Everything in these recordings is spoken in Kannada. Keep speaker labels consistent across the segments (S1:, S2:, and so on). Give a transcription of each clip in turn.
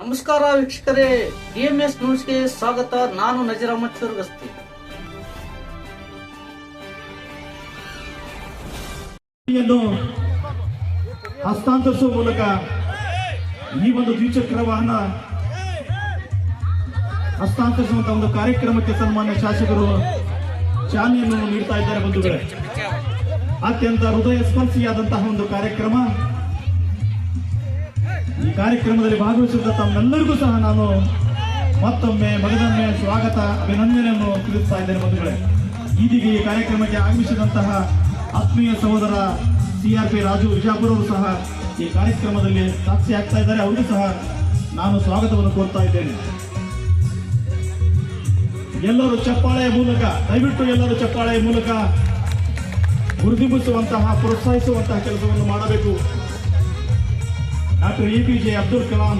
S1: ನಮಸ್ಕಾರ ವೀಕ್ಷಕರೇ, ಡಿಎಂಎಸ್ ನ್ಯೂಸ್ಗೆ ಸ್ವಾಗತ. ನಾನು ನಜೀರ್ ಅಹಮದ್
S2: ಯನ್ನು ಹಸ್ತಾಂತರಿಸುವ ಮೂಲಕ ಈ ಒಂದು ದ್ವಿಚಕ್ರ ವಾಹನ ಹಸ್ತಾಂತರಿಸುವಂತಹ ಒಂದು ಕಾರ್ಯಕ್ರಮಕ್ಕೆ ಸನ್ಮಾನ್ಯ ಶಾಸಕರು ಚಾಲನೆಯನ್ನು ನೀಡ್ತಾ ಇದ್ದಾರೆ ಬಂಧುಗಳೇ. ಅತ್ಯಂತ ಹೃದಯ ಸ್ಪರ್ಶಿಯಾದಂತಹ ಒಂದು ಕಾರ್ಯಕ್ರಮ. ಈ ಕಾರ್ಯಕ್ರಮದಲ್ಲಿ ಭಾಗವಹಿಸಿದ ತಮ್ಮೆಲ್ಲರಿಗೂ ಸಹ ನಾನು ಮತ್ತೊಮ್ಮೆ ಮಗದೊಮ್ಮೆ ಸ್ವಾಗತ, ಅಭಿನಂದನೆಯನ್ನು ತಿಳಿಸ್ತಾ ಇದ್ದೇನೆ ಬಂಧುಗಳೇ. ಇದೀಗ ಈ ಕಾರ್ಯಕ್ರಮಕ್ಕೆ ಆಗಮಿಸಿದಂತಹ ಆತ್ಮೀಯ ಸಹೋದರ C R P Raju Vijapura ಅವರು ಸಹ ಈ ಕಾರ್ಯಕ್ರಮದಲ್ಲಿ ಸಾಕ್ಷಿ ಆಗ್ತಾ ಇದ್ದಾರೆ. ಅವರಿಗೂ ಸಹ ನಾನು ಸ್ವಾಗತವನ್ನು ಕೋರ್ತಾ ಇದ್ದೇನೆ. ಎಲ್ಲರೂ ಚಪ್ಪಾಳೆಯ ಮೂಲಕ, ದಯವಿಟ್ಟು ಎಲ್ಲರೂ ಚಪ್ಪಾಳೆಯ ಮೂಲಕ ಗುರುತಿಸುವಂತಹ ಪ್ರೋತ್ಸಾಹಿಸುವಂತಹ ಕೆಲಸವನ್ನು ಮಾಡಬೇಕು. Doctor A P J Abdul Kalam.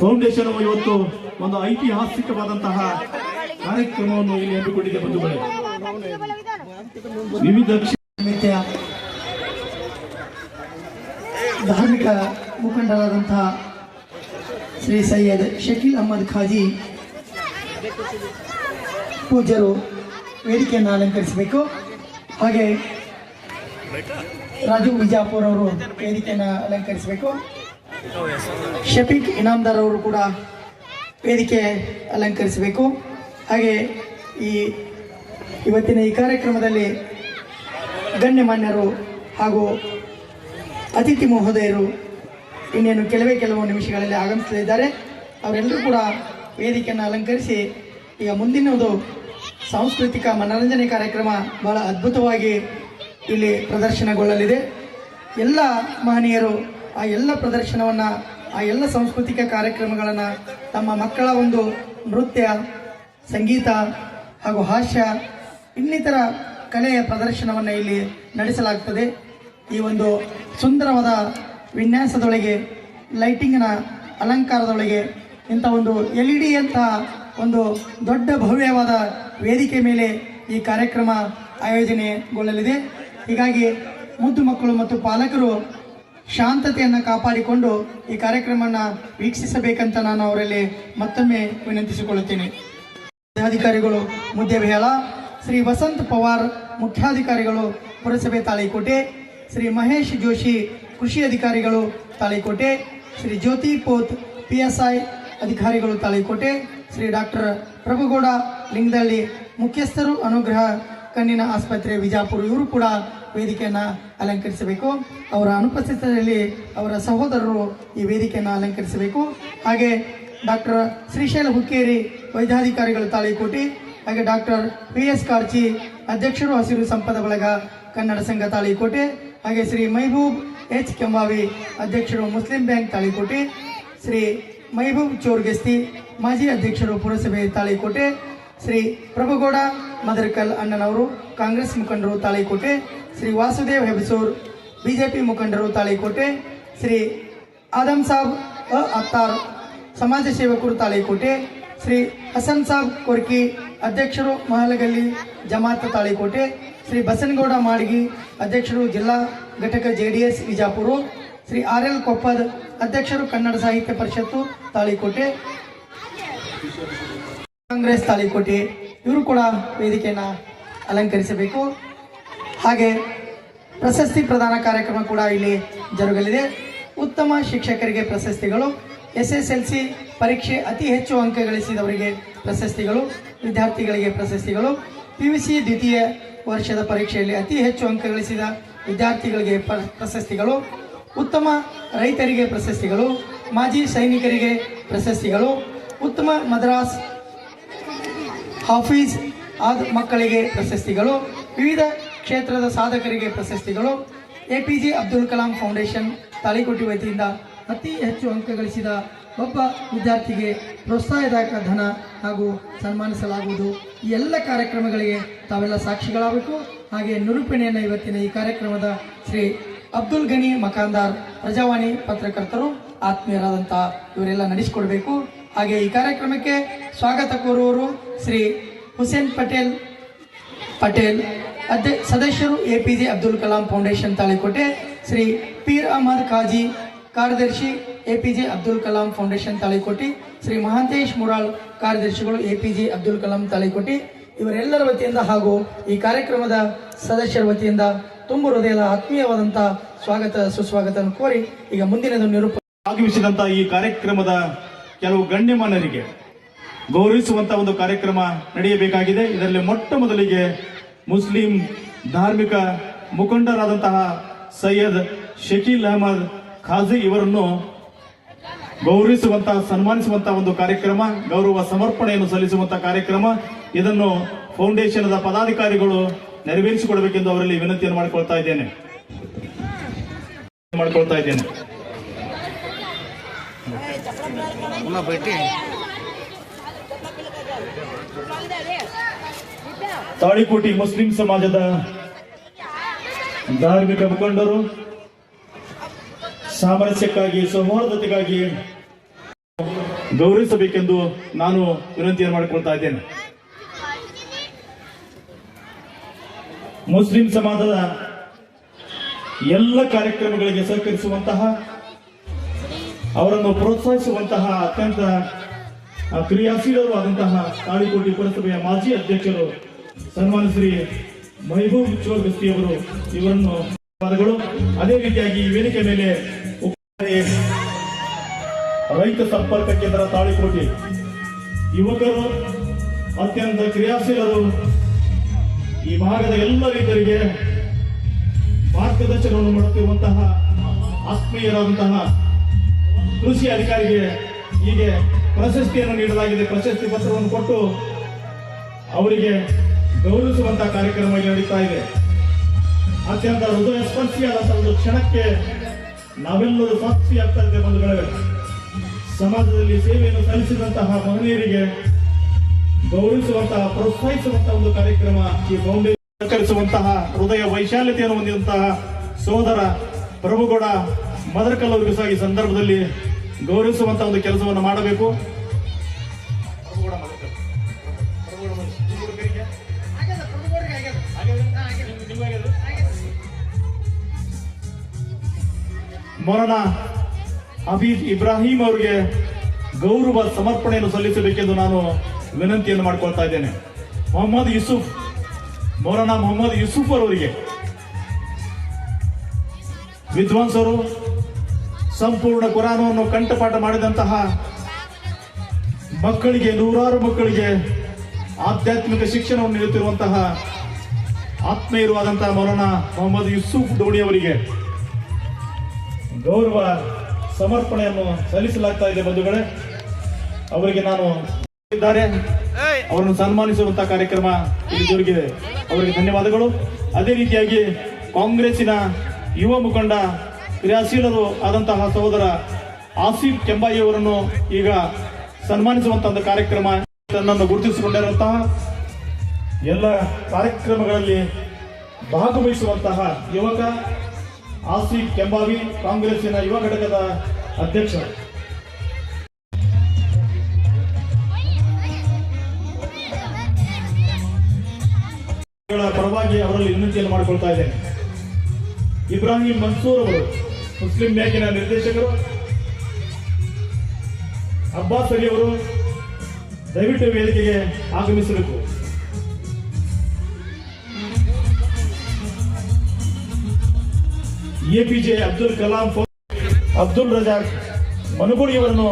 S2: Foundation ಇವತ್ತು ಒಂದು ಐತಿಹಾಸಿಕವಾದಂತಹ ಕಾರ್ಯಕ್ರಮವನ್ನು ಇಲ್ಲಿ ಹಮ್ಮಿಕೊಂಡಿದೆ ಬಂಧುಗಳೇ. ವಿವಿಧ
S3: ಸಮಿತಿಯ ಧಾರ್ಮಿಕ ಮುಖಂಡರಾದಂತಹ ಶ್ರೀ ಸೈಯದ್ ಶಕೀಲ್ ಅಹಮದ್ ಖಾಜಿ ಪೂಜ್ಯರು ವೇದಿಕೆಯನ್ನು ಅಲಂಕರಿಸಬೇಕು. ಹಾಗೆ ರಾಜು ವಿಜಾಪುರ್ ಅವರು ವೇದಿಕೆಯನ್ನು ಅಲಂಕರಿಸಬೇಕು. ಶಫೀಕ್ ಇನಾಮ್ದಾರ್ ಅವರು ಕೂಡ ವೇದಿಕೆ ಅಲಂಕರಿಸಬೇಕು. ಹಾಗೆ ಈ ಇವತ್ತಿನ ಈ ಕಾರ್ಯಕ್ರಮದಲ್ಲಿ ಗಣ್ಯಮಾನ್ಯರು ಹಾಗೂ ಅತಿಥಿ ಮಹೋದಯರು ಇನ್ನೇನು ಕೆಲವೇ ಕೆಲವು ನಿಮಿಷಗಳಲ್ಲಿ ಆಗಮಿಸಲಿದ್ದಾರೆ. ಅವರೆಲ್ಲರೂ ಕೂಡ ವೇದಿಕೆಯನ್ನು ಅಲಂಕರಿಸಿ ಈಗ ಮುಂದಿನದು ಸಾಂಸ್ಕೃತಿಕ ಮನರಂಜನೆ ಕಾರ್ಯಕ್ರಮ ಬಹಳ ಅದ್ಭುತವಾಗಿ ಇಲ್ಲಿ ಪ್ರದರ್ಶನಗೊಳ್ಳಲಿದೆ. ಎಲ್ಲ ಮಹನೀಯರು ಆ ಎಲ್ಲ ಪ್ರದರ್ಶನವನ್ನು, ಆ ಎಲ್ಲ ಸಾಂಸ್ಕೃತಿಕ ಕಾರ್ಯಕ್ರಮಗಳನ್ನು ತಮ್ಮ ಮಕ್ಕಳ ಒಂದು ನೃತ್ಯ, ಸಂಗೀತ ಹಾಗೂ ಹಾಸ್ಯ, ಇನ್ನಿತರ ಕಲೆಯ ಪ್ರದರ್ಶನವನ್ನು ಇಲ್ಲಿ ನಡೆಸಲಾಗ್ತದೆ. ಈ ಒಂದು ಸುಂದರವಾದ ವಿನ್ಯಾಸದೊಳಗೆ, ಲೈಟಿಂಗಿನ ಅಲಂಕಾರದೊಳಗೆ ಇಂಥ ಒಂದು ಎಲ್ ಇ ಡಿ ಅಂತ ಒಂದು ದೊಡ್ಡ ಭವ್ಯವಾದ ವೇದಿಕೆ ಮೇಲೆ ಈ ಕಾರ್ಯಕ್ರಮ ಆಯೋಜನೆಗೊಳ್ಳಲಿದೆ. ಹೀಗಾಗಿ ಮುದ್ದು ಮಕ್ಕಳು ಮತ್ತು ಪಾಲಕರು ಶಾಂತತೆಯನ್ನು ಕಾಪಾಡಿಕೊಂಡು ಈ ಕಾರ್ಯಕ್ರಮವನ್ನು ವೀಕ್ಷಿಸಬೇಕಂತ ನಾನು ಅವರಲ್ಲಿ ಮತ್ತೊಮ್ಮೆ ವಿನಂತಿಸಿಕೊಳ್ಳುತ್ತೇನೆ. ಅಧಿಕಾರಿಗಳು ಮುದ್ದೆ ಬೇಳ ಶ್ರೀ ವಸಂತ್ ಪವಾರ್ ಮುಖ್ಯಾಧಿಕಾರಿಗಳು ಪುರಸಭೆ ತಾಳಿಕೋಟೆ, ಶ್ರೀ ಮಹೇಶ್ ಜೋಶಿ ಕೃಷಿ ಅಧಿಕಾರಿಗಳು Talikote, Shri Jyoti Pot P S I ಅಧಿಕಾರಿಗಳು ತಾಳಿಕೋಟೆ, ಶ್ರೀ ಡಾಕ್ಟರ್ ಪ್ರಭುಗೌಡ ಲಿಂಗದಳ್ಳಿ ಮುಖ್ಯಸ್ಥರು ಅನುಗ್ರಹ ಕಣ್ಣಿನ ಆಸ್ಪತ್ರೆ, ವಿಜಾಪುರ, ಇವರು ಕೂಡ ವೇದಿಕೆಯನ್ನು ಅಲಂಕರಿಸಬೇಕು. ಅವರ ಅನುಪಸ್ಥಿತಿಯಲ್ಲಿ ಅವರ ಸಹೋದರರು ಈ ವೇದಿಕೆಯನ್ನು ಅಲಂಕರಿಸಬೇಕು. ಹಾಗೆ ಡಾಕ್ಟರ್ ಶ್ರೀಶೈಲ ಹುಕ್ಕೇರಿ ವೈದ್ಯಾಧಿಕಾರಿಗಳು ತಾಳಿಕೋಟಿ ಹಾಗೆ ಡಾಕ್ಟರ್ ಪಿ ಎಸ್ ಕಾರ್ಚಿ ಅಧ್ಯಕ್ಷರು ಹಸಿರು ಸಂಪದ ಬಳಗ ಕನ್ನಡ ಸಂಘ ತಾಳಿಕೋಟೆ ಹಾಗೆ ಶ್ರೀ ಮೈಬೂಬ್ ಎಚ್ ಕೆಂಬಾವಿ ಅಧ್ಯಕ್ಷರು ಮುಸ್ಲಿಂ ಬ್ಯಾಂಕ್ ತಾಳಿಕೋಟೆ ಶ್ರೀ ಮೈಬೂಬ್ ಚೋರ್ಗೆಸ್ತಿ ಮಾಜಿ ಅಧ್ಯಕ್ಷರು ಪುರಸಭೆ ತಾಳಿಕೋಟೆ ಶ್ರೀ ಪ್ರಭುಗೌಡ ಮದರಕಲ್ ಅಣ್ಣನವರು, ಕಾಂಗ್ರೆಸ್ ಮುಖಂಡರು ತಾಳಿಕೋಟೆ, ಶ್ರೀ ವಾಸುದೇವ್ ಹೆಬಸೂರ್, ಬಿಜೆಪಿ ಮುಖಂಡರು ತಾಳಿಕೋಟೆ, ಶ್ರೀ ಆದಮ್ ಸಾಬ್ ಅ ಅತ್ತಾರ್, ಸಮಾಜ ಸೇವಕರು ತಾಳಿಕೋಟೆ, ಶ್ರೀ ಹಸನ್ ಸಾಬ್ ಕೊರ್ಕಿ, ಅಧ್ಯಕ್ಷರು ಮಹಲಗಲ್ಲಿ ಜಮಾತ್ ತಾಳಿಕೋಟೆ, ಶ್ರೀ ಬಸನಗೌಡ ಮಾಡ್ಗಿ ಅಧ್ಯಕ್ಷರು ಜಿಲ್ಲಾ ಘಟಕ J D S Vijapura, Shri R L Koppad ಅಧ್ಯಕ್ಷರು ಕನ್ನಡ ಸಾಹಿತ್ಯ ಪರಿಷತ್ತು ತಾಳಿಕೋಟೆ. ಕಾಂಗ್ರೆಸ್ ತಾಳಿಕೋಟೆ, ಇವರು ಕೂಡ ವೇದಿಕೆಯನ್ನು ಅಲಂಕರಿಸಬೇಕು. ಹಾಗೆ ಪ್ರಶಸ್ತಿ ಪ್ರದಾನ ಕಾರ್ಯಕ್ರಮ ಕೂಡ ಇಲ್ಲಿ ಜರುಗಲಿದೆ. ಉತ್ತಮ ಶಿಕ್ಷಕರಿಗೆ ಪ್ರಶಸ್ತಿಗಳು ಎಸ್ ಎಸ್ ಎಲ್ ಸಿ ಪರೀಕ್ಷೆ ಅತಿ ಹೆಚ್ಚು ಅಂಕ ಗಳಿಸಿದವರಿಗೆ ಪ್ರಶಸ್ತಿಗಳು, ವಿದ್ಯಾರ್ಥಿಗಳಿಗೆ ಪ್ರಶಸ್ತಿಗಳು, ಪಿ ಯು ಸಿ ದ್ವಿತೀಯ ವರ್ಷದ ಪರೀಕ್ಷೆಯಲ್ಲಿ ಅತಿ ಹೆಚ್ಚು ಅಂಕ ಗಳಿಸಿದ ವಿದ್ಯಾರ್ಥಿಗಳಿಗೆ ಪ್ರಶಸ್ತಿಗಳು, ಉತ್ತಮ ರೈತರಿಗೆ ಪ್ರಶಸ್ತಿಗಳು, ಮಾಜಿ ಸೈನಿಕರಿಗೆ ಪ್ರಶಸ್ತಿಗಳು, ಉತ್ತಮ ಮದ್ರಾಸ್ ಹಾಫೀಸ್ ಆದ ಮಕ್ಕಳಿಗೆ ಪ್ರಶಸ್ತಿಗಳು, ವಿವಿಧ ಕ್ಷೇತ್ರದ ಸಾಧಕರಿಗೆ ಪ್ರಶಸ್ತಿಗಳು. A P J Abdul Kalam foundation Talikoti ವತಿಯಿಂದ ಅತಿ ಹೆಚ್ಚು ಅಂಕ ಗಳಿಸಿದ ಒಬ್ಬ ವಿದ್ಯಾರ್ಥಿಗೆ ಪ್ರೋತ್ಸಾಹದಾಯಕ ಧನ ಹಾಗೂ ಸನ್ಮಾನಿಸಲಾಗುವುದು. ಈ ಎಲ್ಲ ಕಾರ್ಯಕ್ರಮಗಳಿಗೆ ತಾವೆಲ್ಲ ಸಾಕ್ಷಿಗಳಾಗಬೇಕು. ಹಾಗೆ ನಿರೂಪಣೆಯನ್ನು ಇವತ್ತಿನ ಈ ಕಾರ್ಯಕ್ರಮದ ಶ್ರೀ ಅಬ್ದುಲ್ ಗನಿ ಮಕಾಂದಾರ್ ಪ್ರಜಾವಾಣಿ ಪತ್ರಕರ್ತರು ಆತ್ಮೀಯರಾದಂಥ ಇವರೆಲ್ಲ ನಡೆಸಿಕೊಡ್ಬೇಕು. ಹಾಗೆ ಈ ಕಾರ್ಯಕ್ರಮಕ್ಕೆ ಸ್ವಾಗತ ಕೋರುವವರು ಶ್ರೀ ಹುಸೇನ್ ಪಟೇಲ್ ಪಟೇಲ್ ಅಧ್ಯ ಸದಸ್ಯರು A P J Abdul Kalam foundation Talikote, Shri Peer Ahmad Khazi ಕಾರ್ಯದರ್ಶಿ A P J Abdul Kalam foundation Talikote, Shri Mahantesh Mural ಕಾರ್ಯದರ್ಶಿಗಳು A P J Abdul Kalam Talikote. ಇವರೆಲ್ಲರ ವತಿಯಿಂದ ಹಾಗೂ ಈ ಕಾರ್ಯಕ್ರಮದ ಸದಸ್ಯರ ವತಿಯಿಂದ ತುಂಬು ಹೃದಯದ ಆತ್ಮೀಯವಾದಂಥ ಸ್ವಾಗತ ಸುಸ್ವಾಗತವನ್ನು ಕೋರಿ ಈಗ ಮುಂದಿನದು ನಿರೂಪ
S2: ಆಗಮಿಸಿದಂತ ಈ ಕಾರ್ಯಕ್ರಮದ ಕೆಲವು ಗಣ್ಯಮಾನ್ಯರಿಗೆ ಗೌರವಿಸುವಂತ ಒಂದು ಕಾರ್ಯಕ್ರಮ ನಡೆಯಬೇಕಾಗಿದೆ. ಇದರಲ್ಲಿ ಮೊಟ್ಟ ಮೊದಲಿಗೆ ಮುಸ್ಲಿಂ ಧಾರ್ಮಿಕ ಮುಖಂಡರಾದಂತಹ ಸೈಯದ್ ಶಕೀಲ್ ಅಹಮದ್ ಖಾಜಿ ಇವರನ್ನು ಗೌರವಿಸುವಂತಹ ಸನ್ಮಾನಿಸುವಂತಹ ಒಂದು ಕಾರ್ಯಕ್ರಮ, ಗೌರವ ಸಮರ್ಪಣೆಯನ್ನು ಸಲ್ಲಿಸುವಂತಹ ಕಾರ್ಯಕ್ರಮ. ಇದನ್ನು ಫೌಂಡೇಶನ್ದ ಪದಾಧಿಕಾರಿಗಳು ನೆರವೇರಿಸಿಕೊಡಬೇಕೆಂದು ಅವರಲ್ಲಿ ವಿನಂತಿಯನ್ನು ಮಾಡಿಕೊಳ್ತಾ ಇದ್ದೇನೆ. ಮಾಡಿಕೊಳ್ತಾ ಇದ್ದೇನೆ.
S1: ಪುನಃ ಭೇಟಿ
S2: ತಾಳಿಕೋಟಿ ಮುಸ್ಲಿಂ ಸಮಾಜದ ಧಾರ್ಮಿಕ ಮುಖಂಡರು, ಸಾಮರಸ್ಯಕ್ಕಾಗಿ, ಸೌಹಾರ್ದತೆಗಾಗಿ ಗೌರವಿಸಬೇಕೆಂದು ನಾನು ವಿನಂತಿಯನ್ನು ಮಾಡಿಕೊಳ್ತಾ ಇದ್ದೇನೆ. ಮುಸ್ಲಿಂ ಸಮಾಜದ ಎಲ್ಲ ಕಾರ್ಯಕ್ರಮಗಳಿಗೆ ಸಹಕರಿಸುವಂತಹ ಅವರನ್ನು ಪ್ರೋತ್ಸಾಹಿಸುವಂತಹ ಅತ್ಯಂತ ಕ್ರಿಯಾಶೀಲರು ಆದಂತಹ ತಾಳಿಕೋಟಿ ಪುರಸಭೆಯ ಮಾಜಿ ಅಧ್ಯಕ್ಷರು ಸನ್ಮಾನ ಶ್ರೀ ಮೈಬೂಬ್ ಚೋರ್ಗಸ್ತಿ ಅವರು ಇವರನ್ನು ಅದೇ ರೀತಿಯಾಗಿ ಈ ವೇದಿಕೆ ಮೇಲೆ ರೈತ ಸಂಪರ್ಕ ಕೇಂದ್ರ ತಾಳಿಕೋಟಿ. ಯುವಕರು, ಅತ್ಯಂತ ಕ್ರಿಯಾಶೀಲರು, ಈ ಭಾಗದ ಎಲ್ಲ ರೈತರಿಗೆ ಮಾರ್ಗದರ್ಶನವನ್ನು ಮಾಡುತ್ತಿರುವಂತಹ ಆತ್ಮೀಯರಾದಂತಹ ಕೃಷಿ ಅಧಿಕಾರಿಗೆ ಹೀಗೆ ಪ್ರಶಸ್ತಿಯನ್ನು ನೀಡಲಾಗಿದೆ. ಪ್ರಶಸ್ತಿ ಪತ್ರವನ್ನು ಕೊಟ್ಟು ಅವರಿಗೆ ಗೌರವಿಸುವಂತಹ ಕಾರ್ಯಕ್ರಮ ನಡೀತಾ ಇದೆ. ಅತ್ಯಂತ ಹೃದಯ ಸ್ಪರ್ಶಿಯಾದಂತಹ ಒಂದು ಕ್ಷಣಕ್ಕೆ ನಾವೆಲ್ಲರೂ ಸಾಕ್ಷಿ ಆಗ್ತಾ ಇದ್ದೇವೆ ಬಂಧುಗಳೇ. ಸಮಾಜದಲ್ಲಿ ಸೇವೆಯನ್ನು ಸಲ್ಲಿಸಿದಂತಹ ಮಹನೀಯರಿಗೆ ಗೌರವಿಸುವಂತಹ ಪ್ರೋತ್ಸಾಹಿಸುವಂತಹ ಒಂದು ಕಾರ್ಯಕ್ರಮ ಈ ಫೌಂಡೇಶನ್ ಸಹಕರಿಸುವಂತಹ ಹೃದಯ ವೈಶಾಲ್ಯತೆಯನ್ನು ಹೊಂದಿದಂತಹ ಸೋದರ ಪ್ರಭುಗೌಡ ಮದರ್ಕಲ್ ಅವರಿಗೂ ಸಹ ಈ ಸಂದರ್ಭದಲ್ಲಿ ಗೌರವಿಸುವಂತಹ ಒಂದು ಕೆಲಸವನ್ನು ಮಾಡಬೇಕು. ಮೊರನಾ ಅಬೀದ್ ಇಬ್ರಾಹಿಂ ಅವರಿಗೆ ಗೌರವ ಸಮರ್ಪಣೆಯನ್ನು ಸಲ್ಲಿಸಬೇಕೆಂದು ನಾನು ವಿನಂತಿಯನ್ನು ಮಾಡಿಕೊಳ್ತಾ ಇದ್ದೇನೆ. ಮೊಹಮ್ಮದ್ ಯೂಸುಫ್ ಮೌಲಾನಾ ಮೊಹಮ್ಮದ್ ಯೂಸುಫ್ ಅವರಿಗೆ ವಿದ್ವಾಂಸರು ಸಂಪೂರ್ಣ ಕುರಾನವನ್ನು ಕಂಠಪಾಠ ಮಾಡಿದಂತಹ ಮಕ್ಕಳಿಗೆ, ನೂರಾರು ಮಕ್ಕಳಿಗೆ ಆಧ್ಯಾತ್ಮಿಕ ಶಿಕ್ಷಣವನ್ನು ನೀಡುತ್ತಿರುವಂತಹ ಆತ್ಮೀಯರುವಾದಂತಹ ಮೌಲಾನಾ ಮೊಹಮ್ಮದ್ ಯೂಸುಫ್ ಡೋಣಿ ಅವರಿಗೆ ಗೌರವ ಸಮರ್ಪಣೆಯನ್ನು ಸಲ್ಲಿಸಲಾಗ್ತಾ ಇದೆ ಬಂಧುಗಳೇ. ಅವರಿಗೆ ನಾನು ಇದ್ದಾರೆ. ಅವರನ್ನು ಸನ್ಮಾನಿಸುವಂತಹ ಕಾರ್ಯಕ್ರಮ ಇಲ್ಲಿ ಜರುಗಿದೆ ಅವರಿಗೆ ಧನ್ಯವಾದಗಳು. ಅದೇ ರೀತಿಯಾಗಿ ಕಾಂಗ್ರೆಸ್ಸಿನ ಯುವ ಮುಖಂಡ ಕ್ರಿಯಾಶೀಲರು ಆದಂತಹ ಸಹೋದರ ಆಸಿಫ್ ಕೆಂಬಾಯಿ ಅವರನ್ನು ಈಗ ಸನ್ಮಾನಿಸುವಂತಹ ಒಂದು ಕಾರ್ಯಕ್ರಮ ತನ್ನನ್ನು ಗುರುತಿಸಿಕೊಂಡಿರುವಂತಹ ಎಲ್ಲ ಕಾರ್ಯಕ್ರಮಗಳಲ್ಲಿ ಭಾಗವಹಿಸುವಂತಹ ಯುವಕ ಆಸಿಫ್ ಕೆಂಬಾವಿ, ಕಾಂಗ್ರೆಸ್ಸಿನ ಯುವ ಘಟಕದ ಅಧ್ಯಕ್ಷ ಪರವಾಗಿ ಅವರಲ್ಲಿ ವಿನಂತಿಯನ್ನು ಮಾಡಿಕೊಳ್ತಾ ಇದ್ದೇನೆ. ಇಬ್ರಾಹಿಂ ಮನ್ಸೂರ್ ಅವರು ಮುಸ್ಲಿಂ ಬ್ಯಾಂಕಿನ ನಿರ್ದೇಶಕರು, ಅಬ್ಬಾಸ್ ಅಲಿ ಅವರು ದಯವಿಟ್ಟು ವೇದಿಕೆಗೆ ಆಗಮಿಸಬೇಕು. ಎಪಿಜೆ ಅಬ್ದುಲ್ ಕಲಾಂ ಅಬ್ದುಲ್ ರಜಾಕ್ ಮನುಗುಡಿಯವರನ್ನು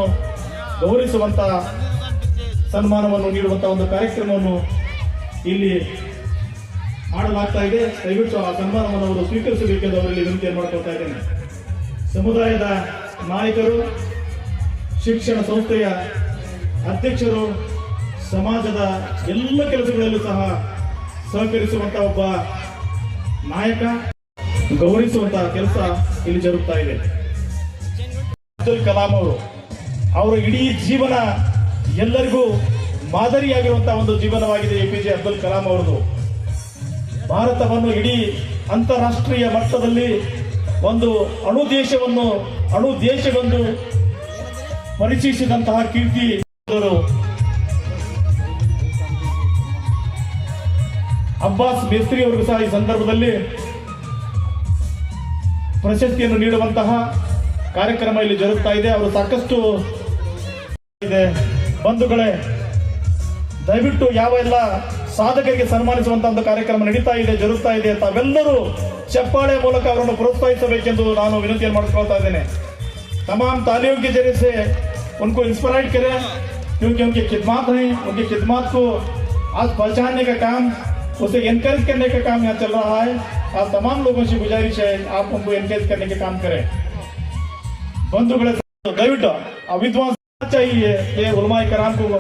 S2: ಗೌರವಿಸುವಂತ ಸನ್ಮಾನವನ್ನು ನೀಡುವಂತಹ ಒಂದು ಕಾರ್ಯಕ್ರಮವನ್ನು ಇಲ್ಲಿ ಮಾಡಲಾಗ್ತಾ ಇದೆ. ದಯವಿಟ್ಟು ಆ ಸನ್ಮಾನವನ್ನು ಅವರು ಸ್ವೀಕರಿಸಬೇಕೆಂದು ಅವರಲ್ಲಿ ವಿನಂತಿಯನ್ನು ಮಾಡ್ಕೊಳ್ತಾ ಇದ್ದೇನೆ. ಸಮುದಾಯದ ನಾಯಕರು, ಶಿಕ್ಷಣ ಸಂಸ್ಥೆಯ ಅಧ್ಯಕ್ಷರು, ಸಮಾಜದ ಎಲ್ಲ ಕೆಲಸಗಳಲ್ಲೂ ಸಹ ಸಹಕರಿಸುವಂತ ಒಬ್ಬ ನಾಯಕ ಗೌರವಿಸುವಂತಹ ಕೆಲಸ ಇಲ್ಲಿ ಜರುಗ್ತಾ ಇದೆ. ಅಬ್ದುಲ್ ಕಲಾಂ ಅವರು ಅವರ ಇಡೀ ಜೀವನ ಎಲ್ಲರಿಗೂ ಮಾದರಿಯಾಗಿರುವಂತಹ ಒಂದು ಜೀವನವಾಗಿದೆ A P J Abdul Kalam ಅವರದು ಭಾರತವನ್ನು ಇಡೀ ಅಂತಾರಾಷ್ಟ್ರೀಯ ಮಟ್ಟದಲ್ಲಿ ಒಂದು ಅಣು ದೇಶವನ್ನು, ಅಣು ದೇಶವೆಂದು ಪರಿಚಯಿಸಿದಂತಹ ಕೀರ್ತಿ ಅಬ್ಬಾಸ್ ಮೇಸ್ತ್ರಿ ಅವರಿಗೂ ಸಹ ಈ ಸಂದರ್ಭದಲ್ಲಿ ಪ್ರಶಸ್ತಿಯನ್ನು ನೀಡುವಂತಹ ಕಾರ್ಯಕ್ರಮ ಇಲ್ಲಿ ಜರುಗ್ತಾ ಇದೆ. ಅವರು ಸಾಕಷ್ಟು ಇದೆ. ಬಂಧುಗಳೇ, ದಯವಿಟ್ಟು ಯಾವ ಎಲ್ಲ ಸಾಧಕರಿಗೆ ಸನ್ಮಾನಿಸುವಂತಹ ಒಂದು ಕಾರ್ಯಕ್ರಮ ನಡೀತಾ ಇದೆ, ಜರುಗ್ತಾ ಇದೆ ತಾವೆಲ್ಲರೂ ಚಪ್ಪಾಳೆ ಮೂಲಕ ಅವರನ್ನು तमाम तालियों के ज़रिए उनको इंस्पायर करें क्योंकि उनकी खिदमात हैं उनकी खिदमात को आज पहचानने का काम उसे इनक्रेज करने का काम यहाँ चल रहा है आज तमाम लोगों से गुजारिश है आप उनको इनक्रेज करने का काम करें बंधु दयवट अविद्वान चाहिए ये उलमा कराम को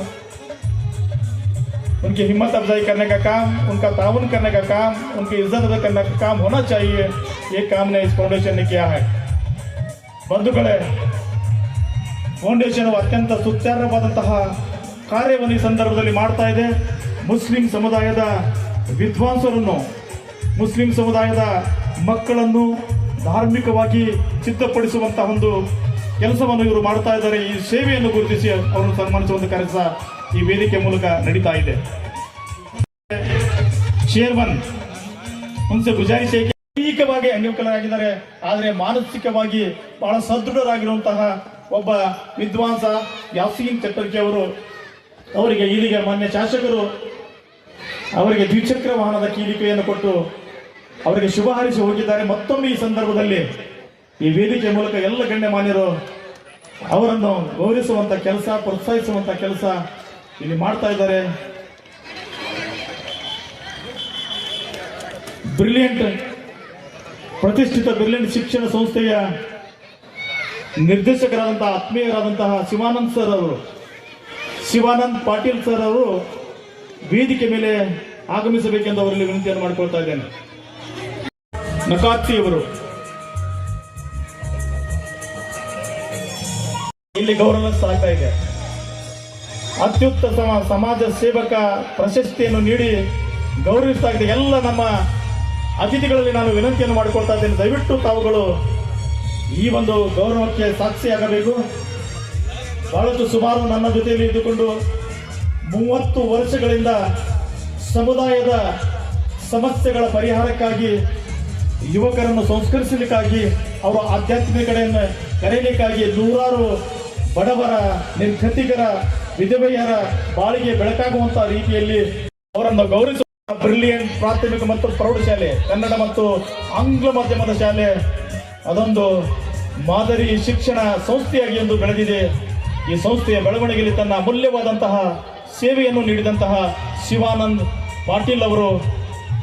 S2: उनकी हिम्मत अफजाई करने का काम उनका ताउन करने का काम उनकी इज्जत अदा करने का काम होना चाहिए ये काम ने इस फाउंडेशन ने किया है ಬಂಧುಗಳೇ ಫೌಂಡೇಶನ್ ಅತ್ಯಂತ ಸುತ್ಯಾರವಾದಂತಹ ಕಾರ್ಯವನ್ನು ಈ ಸಂದರ್ಭದಲ್ಲಿ ಮಾಡ್ತಾ ಇದೆ ಮುಸ್ಲಿಂ ಸಮುದಾಯದ ವಿದ್ವಾಂಸರನ್ನು ಮುಸ್ಲಿಂ ಸಮುದಾಯದ ಮಕ್ಕಳನ್ನು ಧಾರ್ಮಿಕವಾಗಿ ಸಿದ್ಧಪಡಿಸುವಂತಹ ಒಂದು ಕೆಲಸವನ್ನು ಇವರು ಮಾಡ್ತಾ ಇದ್ದಾರೆ ಈ ಸೇವೆಯನ್ನು ಗುರುತಿಸಿ ಅವರನ್ನು ಸನ್ಮಾನಿಸುವಂತ ಕೆಲಸ ಈ ವೇದಿಕೆ ಮೂಲಕ ನಡೀತಾ ಇದೆ. ಚೇರ್ಮನ್ ಮುಂಚೆ ಗುಜಾರಿ कि ದೈಹಿಕವಾಗಿ ಅಂಗವಿಕಲರಾಗಿದ್ದಾರೆ. ಆದರೆ ಮಾನಸಿಕವಾಗಿ ಬಹಳ ಸದೃಢರಾಗಿರುವಂತಹ ಒಬ್ಬ ವಿದ್ವಾಂಸ ಯಾಸೀನ್ ಚಟರ್ಜಿ ಅವರು, ಅವರಿಗೆ ಇಲ್ಲಿಗೆ ಮಾನ್ಯ ಶಾಸಕರು ಅವರಿಗೆ ದ್ವಿಚಕ್ರ ವಾಹನದ ಕೀಲಿಕೆಯನ್ನು ಕೊಟ್ಟು ಅವರಿಗೆ ಶುಭ ಹಾರಿಸಿ ಹೋಗಿದ್ದಾರೆ. ಮತ್ತೊಮ್ಮೆ ಈ ಸಂದರ್ಭದಲ್ಲಿ ಈ ವೇದಿಕೆ ಮೂಲಕ ಎಲ್ಲ ಗಣ್ಯಮಾನ್ಯರು ಅವರನ್ನು ಗೌರವಿಸುವಂತ ಕೆಲಸ, ಪ್ರೋತ್ಸಾಹಿಸುವಂತ ಕೆಲಸ ಇಲ್ಲಿ ಮಾಡ್ತಾ ಇದ್ದಾರೆ. ಬ್ರಿಲಿಯಂಟ್ ಪ್ರತಿಷ್ಠಿತ ಬ್ರಿಲಿಯಂಟ್ ಶಿಕ್ಷಣ ಸಂಸ್ಥೆಯ ನಿರ್ದೇಶಕರಾದಂತಹ, ಆತ್ಮೀಯರಾದಂತಹ ಶಿವಾನಂದ್ ಸರ್ ಅವರು. ಶಿವಾನಂದ್ ಪಾಟೀಲ್ ಸರ್ ಅವರು ವೇದಿಕೆ ಮೇಲೆ ಆಗಮಿಸಬೇಕೆಂದು ಅವರಲ್ಲಿ ವಿನಂತಿಯನ್ನು ಮಾಡಿಕೊಳ್ತಾ ಇದ್ದೇನೆ. ನಕಾತಿ ಅವರು. ಇಲ್ಲಿ ಗೌರವ ಆಗ್ತಾ ಇದೆ. ಅತ್ಯುತ್ತಮ ಸಮಾಜ ಸೇವಕ ಪ್ರಶಸ್ತಿಯನ್ನು ನೀಡಿ ಗೌರವಿಸ್ತಾ ಎಲ್ಲ ನಮ್ಮ ಅತಿಥಿಗಳಲ್ಲಿ ನಾನು ವಿನಂತಿಯನ್ನು ಮಾಡಿಕೊಳ್ತಾ ಇದ್ದೇನೆ. ದಯವಿಟ್ಟು ತಾವುಗಳು ಈ ಒಂದು ಗೌರವಕ್ಕೆ ಸಾಕ್ಷಿಯಾಗಬೇಕು. ಬಹಳಷ್ಟು ಸುಮಾರು ನನ್ನ ಜೊತೆಯಲ್ಲಿ ಇದ್ದುಕೊಂಡು ಮೂವತ್ತು ವರ್ಷಗಳಿಂದ ಸಮುದಾಯದ ಸಮಸ್ಯೆಗಳ ಪರಿಹಾರಕ್ಕಾಗಿ, ಯುವಕರನ್ನು ಸಂಸ್ಕರಿಸಲಿಕ್ಕಾಗಿ, ಅವರ ಆಧ್ಯಾತ್ಮಿಕ ಕಡೆಯನ್ನು ಕರೆಯಲಿಕ್ಕಾಗಿ ನೂರಾರು ಬಡವರ ನಿರ್ಗತಿಕರ ವಿಧವೆಯರ ಬಾಳಿಗೆ ಬೆಳಕಾಗುವಂತಹ ರೀತಿಯಲ್ಲಿ ಅವರನ್ನು ಗೌರವಿಸುವ ಬ್ರಿಲಿಯಂಟ್ ಪ್ರಾಥಮಿಕ ಮತ್ತು ಪ್ರೌಢಶಾಲೆ, ಕನ್ನಡ ಮತ್ತು ಆಂಗ್ಲ ಮಾಧ್ಯಮದ ಶಾಲೆ, ಅದೊಂದು ಮಾದರಿ ಶಿಕ್ಷಣ ಸಂಸ್ಥೆಯಾಗಿ ಎಂದು ಬೆಳೆದಿದೆ. ಈ ಸಂಸ್ಥೆಯ ಬೆಳವಣಿಗೆಯಲ್ಲಿ ತನ್ನ ಅಮೂಲ್ಯವಾದಂತಹ ಸೇವೆಯನ್ನು ನೀಡಿದಂತಹ ಶಿವಾನಂದ್ ಪಾಟೀಲ್ ಅವರು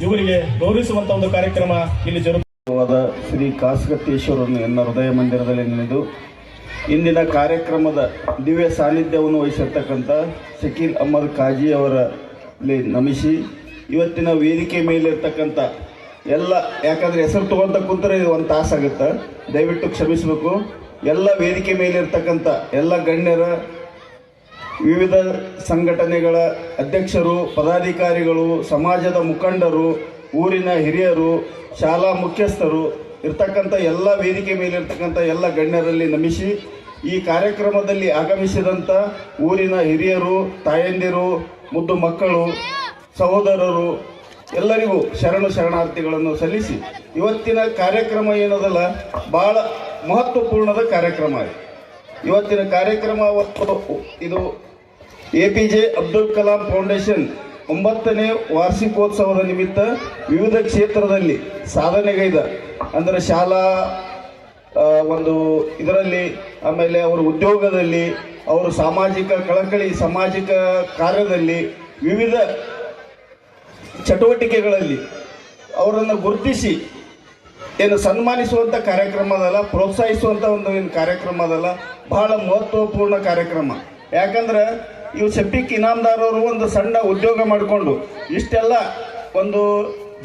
S2: ಇವರಿಗೆ ಗೌರವಿಸುವಂತಹ ಒಂದು ಕಾರ್ಯಕ್ರಮ ಇಲ್ಲಿ ಜರುಗುತ್ತದೆ.
S4: ಶ್ರೀ ಕಾಸಗತ್ತೇಶ್ವರನು ಎನ್ನ ಹೃದಯ ಮಂದಿರದಲ್ಲಿ ನೆನೆದು ಇಂದಿನ ಕಾರ್ಯಕ್ರಮದ ದಿವ್ಯ ಸಾನ್ನಿಧ್ಯವನ್ನು ವಹಿಸಿರ್ತಕ್ಕಂಥ ಶಕೀಲ್ ಅಹಮದ್ ಖಾಜಿ ಅವರಲ್ಲಿ ನಮಿಸಿ, ಇವತ್ತಿನ ವೇದಿಕೆ ಮೇಲಿರ್ತಕ್ಕಂಥ ಎಲ್ಲ, ಯಾಕಂದರೆ ಹೆಸರು ತೊಗೊಂತ ಕುಂತರೆ ಒಂದು ತಾಸಾಗುತ್ತೆ ದಯವಿಟ್ಟು ಕ್ಷಮಿಸಬೇಕು. ಎಲ್ಲ ವೇದಿಕೆ ಮೇಲಿರ್ತಕ್ಕಂಥ ಎಲ್ಲ ಗಣ್ಯರ, ವಿವಿಧ ಸಂಘಟನೆಗಳ ಅಧ್ಯಕ್ಷರು, ಪದಾಧಿಕಾರಿಗಳು, ಸಮಾಜದ ಮುಖಂಡರು, ಊರಿನ ಹಿರಿಯರು, ಶಾಲಾ ಮುಖ್ಯಸ್ಥರು ಇರ್ತಕ್ಕಂಥ ಎಲ್ಲ ವೇದಿಕೆ ಮೇಲೆ ಇರ್ತಕ್ಕಂಥ ಎಲ್ಲ ಗಣ್ಯರಲ್ಲಿ ನಮಿಸಿ ಈ ಕಾರ್ಯಕ್ರಮದಲ್ಲಿ ಆಗಮಿಸಿದಂಥ ಊರಿನ ಹಿರಿಯರು, ತಾಯಂದಿರು, ಮುದ್ದು ಮಕ್ಕಳು, ಸಹೋದರರು, ಎಲ್ಲರಿಗೂ ಶರಣು ಶರಣಾರ್ಥಿಗಳನ್ನು ಸಲ್ಲಿಸಿ. ಇವತ್ತಿನ ಕಾರ್ಯಕ್ರಮ ಏನದಲ್ಲ, ಬಹಳ ಮಹತ್ವಪೂರ್ಣದ ಕಾರ್ಯಕ್ರಮ ಇವತ್ತಿನ ಕಾರ್ಯಕ್ರಮ ಇದು A P J Abdul Kalam foundation ಒಂಬತ್ತನೇ ವಾರ್ಷಿಕೋತ್ಸವದ ನಿಮಿತ್ತ ವಿವಿಧ ಕ್ಷೇತ್ರದಲ್ಲಿ ಸಾಧನೆಗೈದ, ಅಂದರೆ ಶಾಲಾ ಒಂದು ಇದರಲ್ಲಿ ಆಮೇಲೆ ಅವರು ಉದ್ಯೋಗದಲ್ಲಿ, ಅವರು ಸಾಮಾಜಿಕ ಕಳಕಳಿ, ಸಾಮಾಜಿಕ ಕಾರ್ಯದಲ್ಲಿ ವಿವಿಧ ಚಟುವಟಿಕೆಗಳಲ್ಲಿ ಅವರನ್ನು ಗುರುತಿಸಿ, ಏನು ಸನ್ಮಾನಿಸುವಂಥ ಕಾರ್ಯಕ್ರಮ ಅದಲ್ಲ ಪ್ರೋತ್ಸಾಹಿಸುವಂಥ ಒಂದು ಏನು ಕಾರ್ಯಕ್ರಮ ಅದಲ್ಲ ಬಹಳ ಮಹತ್ವಪೂರ್ಣ ಕಾರ್ಯಕ್ರಮ. ಯಾಕಂದ್ರೆ ಇವು ಶಫೀಕ್ ಇನಾಮ್ದಾರ್ ಅವರು ಒಂದು ಸಣ್ಣ ಉದ್ಯೋಗ ಮಾಡಿಕೊಂಡು ಇಷ್ಟೆಲ್ಲ ಒಂದು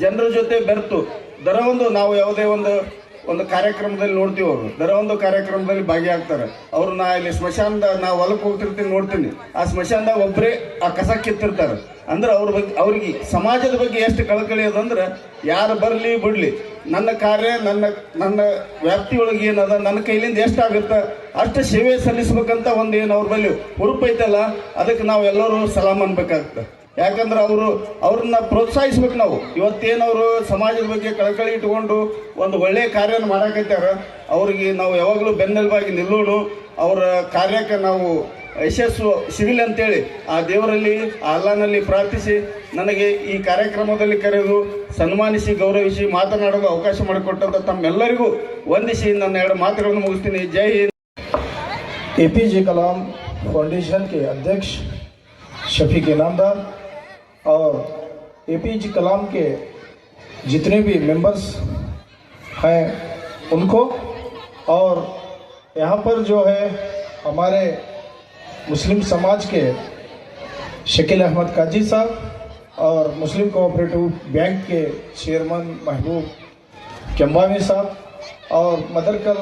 S4: ಜನರ ಜೊತೆ ಬೆರೆತು. ದರ ಒಂದು ನಾವು ಯಾವುದೇ ಒಂದು ಒಂದು ಕಾರ್ಯಕ್ರಮದಲ್ಲಿ ನೋಡ್ತೀವಿ ಅವರು. ದರ ಒಂದು ಕಾರ್ಯಕ್ರಮದಲ್ಲಿ ಭಾಗಿಯಾಗ್ತಾರೆ. ಅವ್ರು ನಾ ಇಲ್ಲಿ ಸ್ಮಶಾನದ ನಾ ಹೊಲಕ್ಕೆ ಹೋಗ್ತಿರ್ತೀನಿ ನೋಡ್ತೀನಿ. ಆ ಸ್ಮಶಾನದಾಗ ಒಬ್ಬರೇ ಆ ಕಸ ಕಿತ್ತಿರ್ತಾರೆ. ಅಂದ್ರೆ ಅವ್ರ ಬಗ್ಗೆ ಅವ್ರಿಗೆ ಸಮಾಜದ ಬಗ್ಗೆ ಎಷ್ಟು ಕಳಕಳಿ ಅದಂದ್ರೆ ಯಾರು ಬರಲಿ ಬಿಡಲಿ, ನನ್ನ ಕಾರ್ಯ, ನನ್ನ ನನ್ನ ವ್ಯಾಪ್ತಿಯೊಳಗೆ ಏನದ, ನನ್ನ ಕೈಲಿಂದ ಎಷ್ಟಾಗುತ್ತೆ ಅಷ್ಟು ಸೇವೆ ಸಲ್ಲಿಸ್ಬೇಕಂತ ಒಂದು ಏನು ಅವ್ರ ಬಳಿ ಹುರುಪೈತಲ್ಲ ಅದಕ್ಕೆ ನಾವು ಎಲ್ಲರೂ ಸಲಾಮ್ ಅನ್ಬೇಕಾಗ್ತದೆ ಯಾಕಂದ್ರೆ ಅವರು ಅವ್ರನ್ನ ಪ್ರೋತ್ಸಾಹಿಸ್ಬೇಕು ನಾವು. ಇವತ್ತೇನವರು ಸಮಾಜದ ಬಗ್ಗೆ ಕಳಕಳಿ ಇಟ್ಕೊಂಡು ಒಂದು ಒಳ್ಳೆಯ ಕಾರ್ಯನ ಮಾಡಕತ್ತಾರ ಅವ್ರಿಗೆ ನಾವು ಯಾವಾಗಲೂ ಬೆನ್ನೆಲುಬಾಗಿ ನಿಲ್ಲೋಣ ಅವರ ಕಾರ್ಯಕ್ಕೆ ನಾವು ಯಶಸ್ಸು ಸಿಗಲಿ ಅಂತೇಳಿ ಆ ದೇವರಲ್ಲಿ ಆ ಅಲ್ಲಾನಲ್ಲಿ ಪ್ರಾರ್ಥಿಸಿ ನನಗೆ ಈ ಕಾರ್ಯಕ್ರಮದಲ್ಲಿ ಕರೆದು ಸನ್ಮಾನಿಸಿ ಗೌರವಿಸಿ ಮಾತನಾಡಲು ಅವಕಾಶ ಮಾಡಿಕೊಟ್ಟಂತ ತಮ್ಮೆಲ್ಲರಿಗೂ ವಂದಿಸಿ ನನ್ನ ಎರಡು ಮಾತುಗಳನ್ನು ಮುಗಿಸ್ತೀನಿ Jai Hind
S5: A P J Kalam foundation के अध्यक्ष शफीक इनामदार और ए पी जे कलाम के जितने भी मेंबर्स हैं उनको और यहाँ पर जो है हमारे मुस्लिम समाज के शकील अहमद काजी साहब और मुस्लिम कोऑपरेटिव बैंक के चेयरमैन महबूब केम्बामी साहब और मदरकल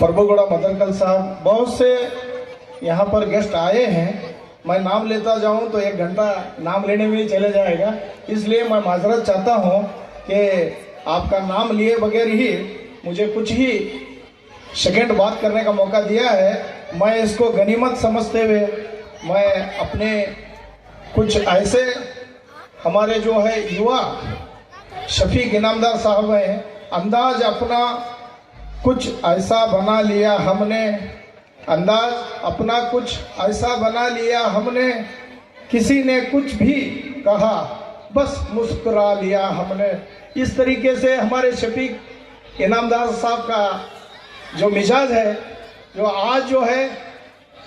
S5: परबोगोड़ा मदरकल साहब। बहुत से यहाँ पर गेस्ट आए हैं। मैं नाम लेता जाऊँ तो एक घंटा नाम लेने में ही चले जाएगा। इसलिए मैं माजरत चाहता हूँ कि आपका नाम लिए बगैर ही मुझे कुछ ही सेकंड बात करने का मौका दिया है। मैं इसको गनीमत समझते हुए मैं अपने कुछ ऐसे हमारे जो है युवा शफीक इनामदार साहब हैं, अंदाज अपना कुछ ऐसा बना लिया हमने, अंदाज अपना कुछ ऐसा बना लिया हमने, किसी ने कुछ भी कहा, बस मुस्कुरा लिया हमने। इस तरीके से हमारे शफीक इनामदार साहब का जो मिजाज है जो आज जो है,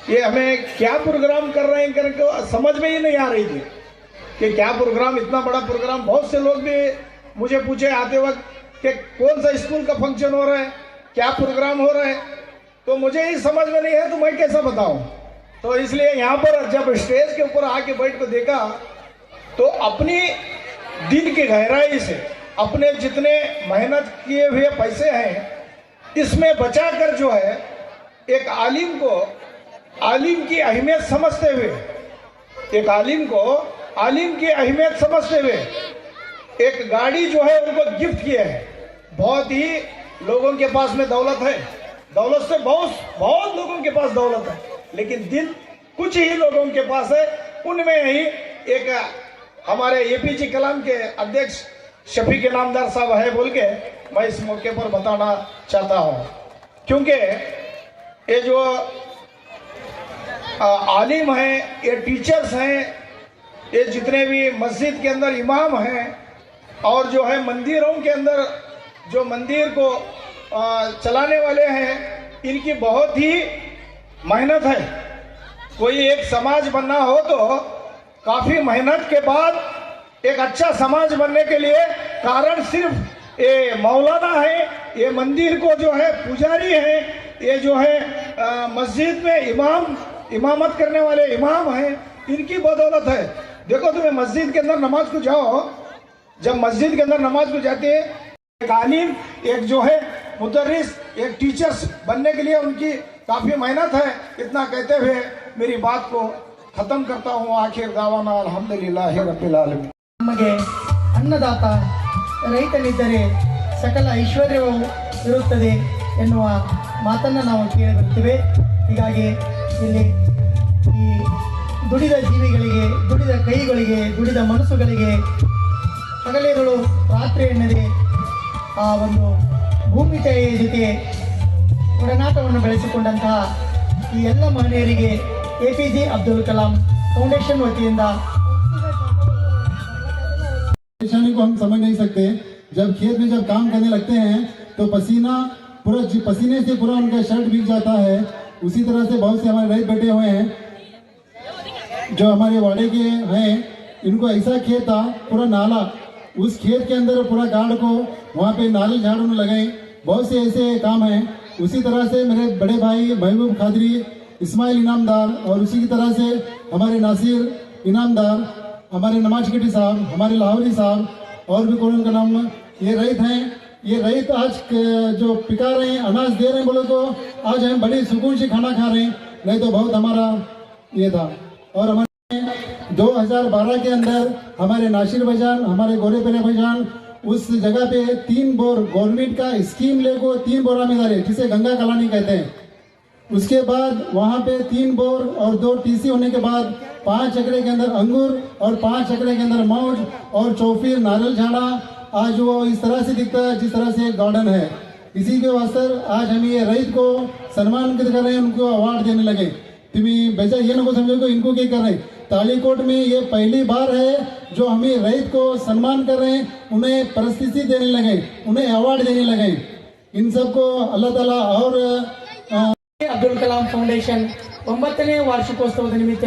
S5: ये हमें क्या प्रोग्राम कर रहे हैं करके समझ में ही नहीं आ रही थी कि क्या प्रोग्राम इतना बड़ा प्रोग्राम बहुत से लोग भी मुझे पूछे आते वक्त कि कौन सा स्कूल का फ़ंक्शन हो रहा है, क्या प्रोग्राम हो रहा है। तो मुझे ही समझ में नहीं है तो मैं कैसा बताऊँ? तो इसलिए यहाँ पर जब स्टेज के ऊपर आके बैठ कर देखा तो अपनी दिल की गहराई से, अपने जितने मेहनत किए हुए पैसे हैं, इसमें बचाकर जो है एक आलिम को आलिम की अहमियत समझते हुए, एक आलिम को आलिम की अहमियत समझते हुए एक गाड़ी जो है उनको गिफ्ट किया है। बहुत ही लोगों के पास में दौलत है। दौलत से बहुत बहुत लोगों के पास दौलत है। लेकिन दिल कुछ ही लोगों के पास है। उनमें ही एक हमारे एपीजे कलाम के अध्यक्ष शफी के नामदार साहब है बोल के मैं इस मौके पर बताना चाहता हूँ। क्योंकि ये जो आलिम हैं, ये टीचर्स हैं, ये जितने भी मस्जिद के अंदर इमाम हैं, और जो है मंदिरों के अंदर जो मंदिर को चलाने वाले हैं, इनकी बहुत ही मेहनत है। कोई एक समाज बनना हो तो काफ़ी मेहनत के बाद एक अच्छा समाज बनने के लिए कारण सिर्फ़ ये मौलाना है, ये मंदिर को जो है, पुजारी है, ये जो है मस्जिद में इमाम इमामत करने वाले इमाम हैं इनकी बदौलत है देखो तुम्हें मस्जिद के अंदर नमाज को जाओ जब मस्जिद के अंदर नमाज को जाते हैं एक आलिम एक जो है मुदर्रिस एक टीचर्स बनने के लिए उनकी काफी मेहनत है इतना कहते हुए मेरी बात को खत्म करता हूँ आखिर दावाना अल्हम्दुलिल्लाह रब्बिल आलमीन
S3: ನಮಗೆ ಅನ್ನದಾತ ರೈತನಿದ್ದರೆ ಸಕಲ ಐಶ್ವರ್ಯವೂ ಇರುತ್ತದೆ ಎನ್ನುವ ಮಾತನ್ನು ನಾವು ಕೇಳಿ ಬರ್ತೀವಿ ಹೀಗಾಗಿ ಇಲ್ಲಿ ಈ ದುಡಿದ ಜೀವಿಗಳಿಗೆ ದುಡಿದ ಕೈಗಳಿಗೆ ದುಡಿದ ಮನಸ್ಸುಗಳಿಗೆ ಹಗಲಿರುಳು ರಾತ್ರಿ ಎನ್ನದೆ ಆ ಒಂದು ಭೂಮಿ ತಾಯಿಯ ಜೊತೆ ಒಡನಾಟವನ್ನು ಬೆಳೆಸಿಕೊಂಡಂತಹ ಈ ಎಲ್ಲ ಮಹನೀಯರಿಗೆ A P J Abdul Kalam foundation ವತಿಯಿಂದ
S6: परेशानी को हम समझ नहीं सकते जब खेत में जब काम करने लगते हैं तो पसीना पूरा पसीने से पूरा उनका शर्ट भीग जाता है। उसी तरह से बहुत से हमारे रईत बैठे हुए हैं, जो हमारे वाड़े के हैं, इनको ऐसा खेत था, पूरा नाला, उस खेत के अंदर पूरा गाड़ को वहाँ पे नाली झाड़ू में लगाए। बहुत से ऐसे काम हैं। उसी तरह से मेरे बड़े भाई महबूब खादरी, इस्माइल इनामदार और उसी की तरह से हमारे नासिर इनामदार, हमारे नमाज़ कटी साहब, हमारे लाहौरी साहब और भी कौन उनका नाम, ये रईत हैं। ये रईत आज क- जो पिका रहे हैं, अनाज दे रहे हैं बोले तो आज हम बड़े सुकून से खाना खा रहे हैं। नहीं तो बहुत हमारा ये था। और हमारे 2012 के अंदर हमारे नासिर भाईजान, हमारे गोरे पेरे भाईजान, उस जगह पे तीन बोर गवर्नमेंट का स्कीम लेको तीन बोरा में डाले जिसे गंगा कलानी कहते हैं। उसके बाद वहाँ पे तीन बोर और दो टीसी होने के बाद पाँच एकड़े के अंदर अंगूर और पाँच एकड़े के अंदर मौज और चौफीर नारियल झाड़ा आज वो इस तरह से दिखता है जिस तरह से एक गार्डन है इसी के वास्ते आज हम ये रईत को सम्मानित कर रहे हैं उनको अवार्ड देने लगे तुम्हें बेचा ये ना को समझो कि इनको क्या कर रहे हैं तालीकोट में ये पहली बार है जो हमें रईत को सम्मान कर रहे हैं उन्हें परिस्थिति देने लगे उन्हें अवार्ड देने लगे इन सबको अल्लाह ताला और अ,
S3: ಅಬ್ದುಲ್ ಕಲಾಂ ಫೌಂಡೇಶನ್ ಒಂಬತ್ತನೇ ವಾರ್ಷಿಕೋತ್ಸವದ ನಿಮಿತ್ತ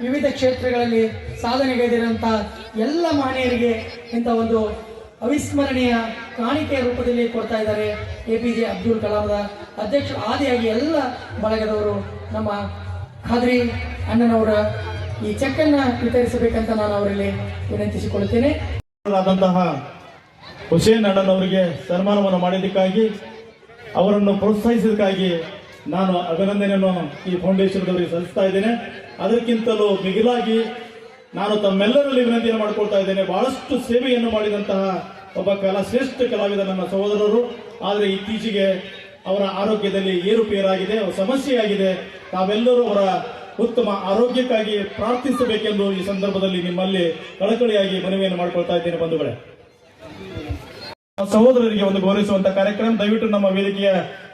S3: ವಿವಿಧ ಕ್ಷೇತ್ರಗಳಲ್ಲಿ ಸಾಧನೆಗೈದಿರುವಂಥ ಎಲ್ಲ ಮಹನೀಯರಿಗೆ ಇಂಥ ಒಂದು ಅವಿಸ್ಮರಣೀಯ ಕಾಣಿಕೆಯ ರೂಪದಲ್ಲಿ ಕೊಡ್ತಾ ಇದ್ದಾರೆ ಎ ಪಿ ಜೆ ಅಬ್ದುಲ್ ಕಲಾಂದ ಅಧ್ಯಕ್ಷ ಆದಿಯಾಗಿ ಎಲ್ಲ ಬಳಗದವರು ನಮ್ಮ ಖಾದ್ರಿ ಅಣ್ಣನವರ ಈ ಚೆಕ್ ಅನ್ನ ವಿತರಿಸಬೇಕಂತ ನಾನು ಅವರಲ್ಲಿ ವಿನಂತಿಸಿಕೊಳ್ಳುತ್ತೇನೆ.
S2: ಹುಸೇನ್ ಅಣ್ಣನವರಿಗೆ ಸನ್ಮಾನವನ್ನು ಮಾಡಿದ್ದಕ್ಕಾಗಿ, ಅವರನ್ನು ಪ್ರೋತ್ಸಾಹಿಸಿದಕ್ಕಾಗಿ ನಾನು ಅಭಿನಂದನೆಯನ್ನು ಈ ಫೌಂಡೇಶನ್ದವರಿಗೆ ಸಲ್ಲಿಸ್ತಾ ಇದ್ದೇನೆ. ಅದಕ್ಕಿಂತಲೂ ಮಿಗಿಲಾಗಿ ನಾನು ತಮ್ಮೆಲ್ಲರಲ್ಲಿ ವಿನಂತಿಯನ್ನು ಮಾಡಿಕೊಳ್ತಾ ಇದ್ದೇನೆ. ಬಹಳಷ್ಟು ಸೇವೆಯನ್ನು ಮಾಡಿದಂತಹ ಒಬ್ಬ ಕಲಾ ಶ್ರೇಷ್ಠ ಕಲಾವಿದ ನನ್ನ ಸಹೋದರರು. ಆದರೆ ಇತ್ತೀಚೆಗೆ ಅವರ ಆರೋಗ್ಯದಲ್ಲಿ ಏರುಪೇರಾಗಿದೆ ಸಮಸ್ಯೆಯಾಗಿದೆ. ತಾವೆಲ್ಲರೂ ಅವರ ಉತ್ತಮ ಆರೋಗ್ಯಕ್ಕಾಗಿ ಪ್ರಾರ್ಥಿಸಬೇಕೆಂದು ಈ ಸಂದರ್ಭದಲ್ಲಿ ನಿಮ್ಮಲ್ಲಿ ಕಳಕಳಿಯಾಗಿ ಮನವಿಯನ್ನು ಮಾಡಿಕೊಳ್ತಾ ಇದ್ದೇನೆ ಬಂಧುಗಳೇ. ಸಹೋದರರಿಗೆ ಒಂದು ಗೌರವಿಸುವಂತ ಕಾರ್ಯಕ್ರಮ. ದಯವಿಟ್ಟು ನಮ್ಮ ವೇದಿಕೆಯ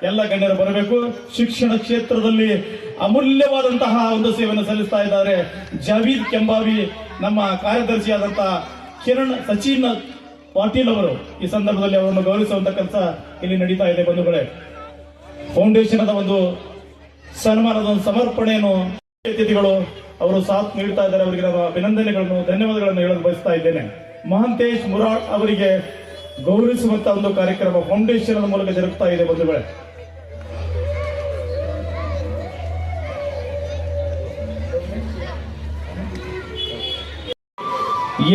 S2: ಎಲ್ಲ ಗಣ್ಯರು ಬರಬೇಕು. ಶಿಕ್ಷಣ ಕ್ಷೇತ್ರದಲ್ಲಿ ಅಮೂಲ್ಯವಾದಂತಹ ಒಂದು ಸೇವೆಯನ್ನು ಸಲ್ಲಿಸ್ತಾ ಇದ್ದಾರೆ. ಜಾವೀದ್ ಕೆಂಬಾವಿ, ನಮ್ಮ ಕಾರ್ಯದರ್ಶಿಯಾದಂತಹ ಕಿರಣ್ ಸಚಿನ್ ಪಾಟೀಲ್ ಅವರು ಈ ಸಂದರ್ಭದಲ್ಲಿ ಅವರನ್ನು ಗೌರವಿಸುವಂತ ಕೆಲಸ ಇಲ್ಲಿ ನಡೀತಾ ಇದೆ ಬಂಧುಗಳೇ. ಫೌಂಡೇಶನ್ ಒಂದು ಸನ್ಮಾನದ ಒಂದು ಸಮರ್ಪಣೆಯನ್ನು ಅತಿಥಿಗಳು ಅವರು ಸಾಥ್ ನೀಡ್ತಾ ಇದ್ದಾರೆ. ಅವರಿಗೆ ನಾನು ಅಭಿನಂದನೆಗಳನ್ನು, ಧನ್ಯವಾದಗಳನ್ನು ಹೇಳಲು ಬಯಸ್ತಾ ಇದ್ದೇನೆ. ಮಹಂತೇಶ್ ಮುರಾಟ್ ಅವರಿಗೆ ಗೌರವಿಸುವಂತ ಒಂದು ಕಾರ್ಯಕ್ರಮ ಫೌಂಡೇಶನ್ ಮೂಲಕ ಜರುಗ್ತಾ ಇದೆ ಬಂಧುಗಳೇ.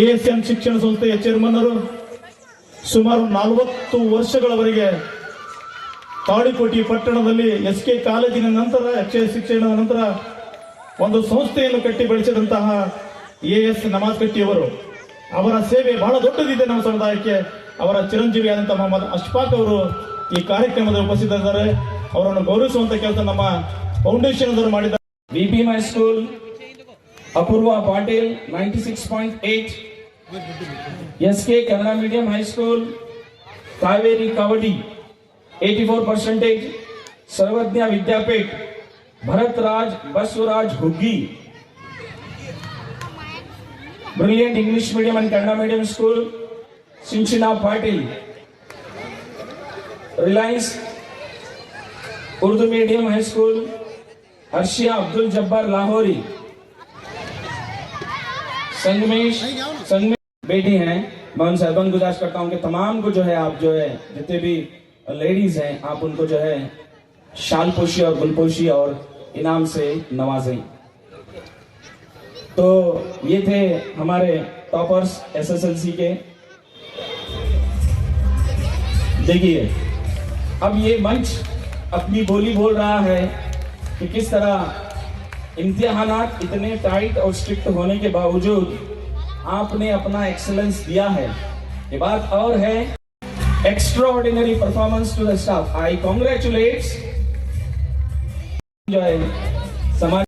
S2: ಎಎಸ್ಎಂ ಶಿಕ್ಷಣ ಸಂಸ್ಥೆಯ ಚೇರ್ಮನ್ ಅವರು ಸುಮಾರು ನಲವತ್ತು ವರ್ಷಗಳವರೆಗೆ ತಾಳಿಕೋಟಿ ಪಟ್ಟಣದಲ್ಲಿ ಎಸ್ ಕೆ ಕಾಲೇಜಿನ ನಂತರ, ಅಕ್ಷಯ ಶಿಕ್ಷಣದ ನಂತರ ಒಂದು ಸಂಸ್ಥೆಯನ್ನು ಕಟ್ಟಿ ಬೆಳೆಸಿದಂತಹ ಎ ಎಸ್ ನಮಾಜ್ ಕಟ್ಟಿಯವರು. ಅವರ ಸೇವೆ ಬಹಳ ದೊಡ್ಡದಿದೆ ನಮ್ಮ ಸಮುದಾಯಕ್ಕೆ. ಅವರ ಚಿರಂಜೀವಿ ಆದಂತಹ ಮೊಹಮ್ಮದ್ ಅಶ್ಫಾಕ್ ಅವರು ಈ ಕಾರ್ಯಕ್ರಮದಲ್ಲಿ ಉಪಸ್ಥಿತರಿದ್ದಾರೆ. ಅವರನ್ನು ಗೌರವಿಸುವಂತ ಕೆಲಸ ನಮ್ಮ ಫೌಂಡೇಶನ್ ಅವರು ಮಾಡಿದ್ದಾರೆ.
S7: B my school Apoorva Patil ninety six point eight S K Kannada medium high school Kaveri Kavadi eighty four percentage Sarvajna Vidyapeetha Bharat Raj Basavaraj Huggi brilliant English medium and Kannada medium school Sinchina Patil. Reliance Urdu Medium High School, Arshiya Abdul Jabbar Lahori Sangamesh Sangamesh बेटी हैं मैं उनसे अबन गुजारिश करता हूँ कि तमाम को जो है आप जो है जितने भी लेडीज़ हैं आप उनको जो है शाल पोशी और गुलपोशी और इनाम से नवाजें तो ये थे हमारे टॉपर्स एसएसएलसी के देखिए, अब ये मंच अपनी बोली बोल रहा है कि किस तरह इम्तिहानात इतने टाइट और स्ट्रिक्ट होने के बावजूद आपने अपना एक्सेलेंस दिया है। ये बात और है performance to the staff I congratulates समाज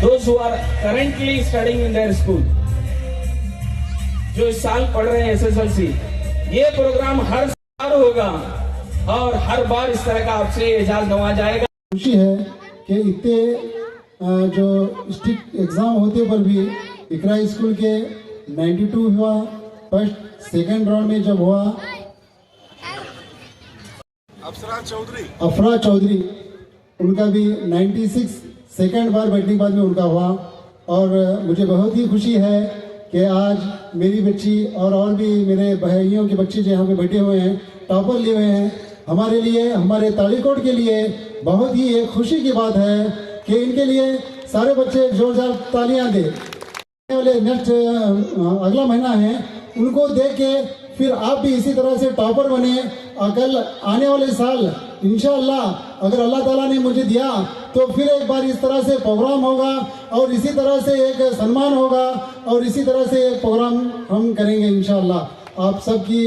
S7: those who are currently studying in their school जो इस साल पढ़ रहे हैं एसएसएलसी ये प्रोग्राम हर होगा। और हर बार इस तरह का आपसे एजाज नवा जाएगा।
S6: खुशी है कि इतने जो स्ट्रिक्ट एग्ज़ाम होते पर भी इकरा स्कूल के 92 हुआ फ़र्स्ट सेकंड राउंड में जब हुआ। अफरा चौधरी उनका भी 96 सेकंड बार बैठने के बाद में उनका हुआ। और मुझे बहुत ही खुशी है कि आज मेरी बच्ची और और भी मेरे भाइयों के बच्चे जो यहाँ पे बैठे हुए हैं, टॉपर लिए हुए हैं, हमारे लिए, हमारे तालीकोट के लिए बहुत ही एक खुशी की बात है कि इनके लिए सारे बच्चे जोरदार तालियाँ दें। वाले नेक्स्ट अगला महीना है, उनको देख के फिर आप भी इसी तरह से टॉपर बने कल आने वाले साल इंशाल्लाह, अगर अल्लाह ताला ने मुझे दिया तो फिर एक बार इस तरह से प्रोग्राम होगा और इसी तरह से एक सम्मान होगा और इसी तरह से एक प्रोग्राम हम करेंगे इंशाल्लाह। आप सबकी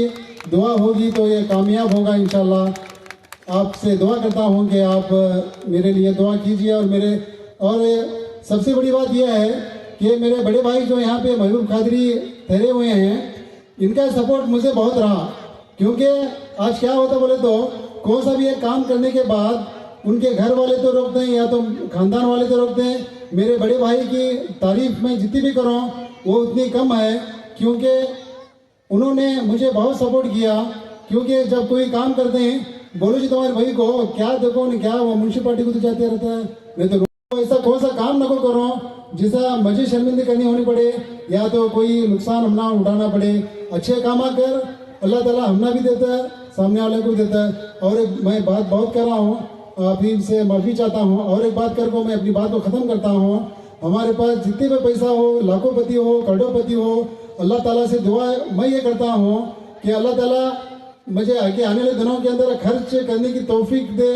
S6: दुआ होगी तो ये कामयाब होगा इंशाल्लाह। आपसे दुआ करता हूँ कि आप मेरे लिए दुआ कीजिए और मेरे, और सबसे बड़ी बात यह है कि मेरे बड़े भाई जो यहाँ पे महबूब कादरी ठहरे हुए हैं, इनका सपोर्ट मुझे बहुत रहा, क्योंकि आज क्या होता बोले तो कौन सा भी एक काम करने के बाद उनके घर वाले तो रोकते हैं, या तो खानदान वाले तो रोकते हैं। मेरे बड़े भाई की तारीफ़ में जितनी भी करूँ, वो उतनी कम है, क्योंकि उन्होंने मुझे बहुत सपोर्ट किया। क्योंकि जब कोई काम करते हैं, बोलो जी तुम्हारे भाई को, क्या देखो नहीं क्या वो म्यूनसिपालिटी को तो जाते रहता है? मैं तो ऐसा कौन सा काम न को करो जिसका मुझे शर्मिंदगी करनी होनी पड़े, या तो कोई नुकसान हमना उठाना पड़े। अच्छे काम कर, अल्लाह ताला हमना भी देता है। सामने वाले को देता है। और एक मैं बात बहुत कर रहा हूँ, आप ही से माफ़ी चाहता हूँ। और एक बात कर को मैं अपनी बात को खत्म करता हूँ। हमारे पास जितने भी पैसा हो लाखोंपति हो करोड़पति हो, अल्लाह ताला से दुआ मैं ये करता हूँ कि अल्लाह ताला मुझे आगे आने वाले दिनों के अंदर खर्च करने की तौफीक दे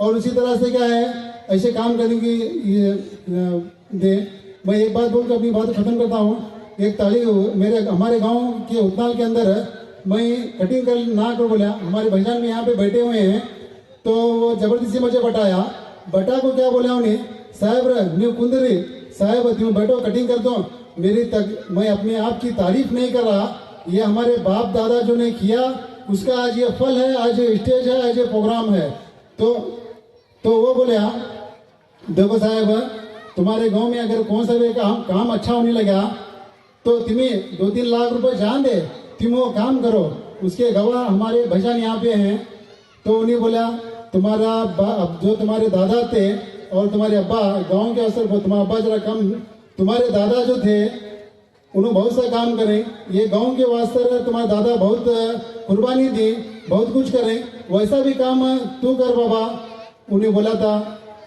S6: और उसी तरह से क्या है, ऐसे काम करने की ये दे। मैं एक बात बोलकर अपनी बात खत्म करता हूँ। एक ताली मेरे, हमारे गाँव के उतनाल के अंदर मैं कटिंग कर ना कर बोला। हमारे भाईजान में यहाँ पे बैठे हुए हैं तो वो ज़बरदस्ती मुझे बटाया। बटा को क्या बोला उन्हें? साहब न्यू कुंदरी साहब, तुम बैठो, कटिंग कर दो। मेरी तक, मैं अपने आप की तारीफ़ नहीं कर रहा। ये हमारे बाप दादा जो ने किया, उसका आज ये फल है, आज ये स्टेज है, आज ये प्रोग्राम है। तो तो वो बोले, देखो साहब, तुम्हारे गाँव में अगर कौन सा भी काम काम अच्छा होने लगा तो तुम्हें दो तीन लाख रुपए जान दे। तुम काम करो। उसके गवाह हमारे भजन यहाँ पे हैं। तो उन्हें बोला, तुम्हारा जो तुम्हारे दादा थे और तुम्हारे अब्बा, गाँव के अवसर पर तुम्हारा अब्बा जरा कम, तुम्हारे दादा जो थे, उन्होंने बहुत सा काम करे। ये गाँव के वास्ते तुम्हारे दादा बहुत कुर्बानी दी, बहुत कुछ करे, वैसा भी काम तू कर बाबा। उन्हें बोला था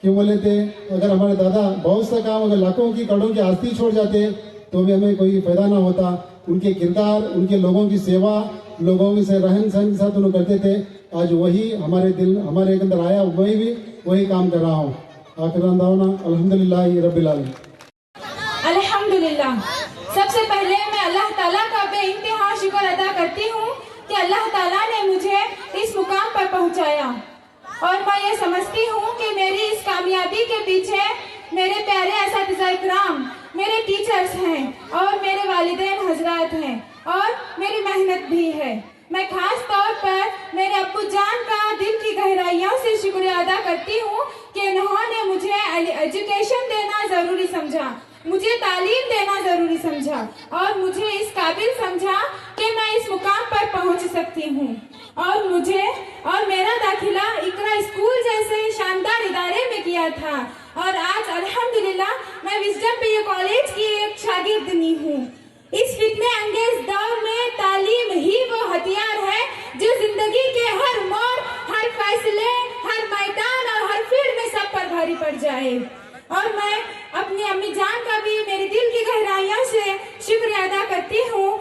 S6: कि बोले थे? अगर हमारे दादा बहुत सा काम, अगर लाखों की करोड़ों की आस्ती छोड़ जाते तो भी हमें कोई फ़ायदा ना होता। उनके किरदार, उनके लोगों की सेवा, लोगों से रहन सहन के साथ उन्होंने करते थे। आज वही हमारे दिल, हमारे अंदर आया, वही भी, वही काम कर रहा हूँ। आखिर अल्हम्दुलिल्लाह रब्बिल आलमीन।
S8: सबसे पहले मैं अल्लाह ताला का बेइंतहा शुक्र अदा करती हूँ कि अल्लाह ताला ने मुझे इस मुकाम पर पहुँचाया। और मैं ये समझती हूँ कि मेरी इस कामयाबी के पीछे मेरे प्यारे इकराम मेरे टीचर्स हैं, और मेरे वालिदैन हजरात हैं, और मेरी मेहनत भी है। मैं खास तौर पर मेरे अब्बू जान का दिल की गहराइयों से शुक्रिया अदा करती हूँ कि उन्होंने मुझे एजुकेशन देना ज़रूरी समझा, मुझे तालीम देना ज़रूरी समझा, और मुझे इस काबिल समझा कि मैं इस मुकाम पर पहुँच सकती हूँ। और मुझे, और मेरा दाखिला इकरा स्कूल जैसे शानदार इदारे में किया था। और आज, अल्हम्दुलिल्लाह, मैं विजडम पे कॉलेज की एक शागिर्दनी हूँ। इस फितने अंगेज दौर में तालीम ही वो हथियार है, जो ज़िंदगी के हर मोड़, हर फैसले, हर मैदान और हर फ़ील्ड में सब पर भारी पड़ जाए। और मैं अपनी अम्मी जान का भी मेरे दिल की गहराइयों से शुक्रिया अदा करती हूँ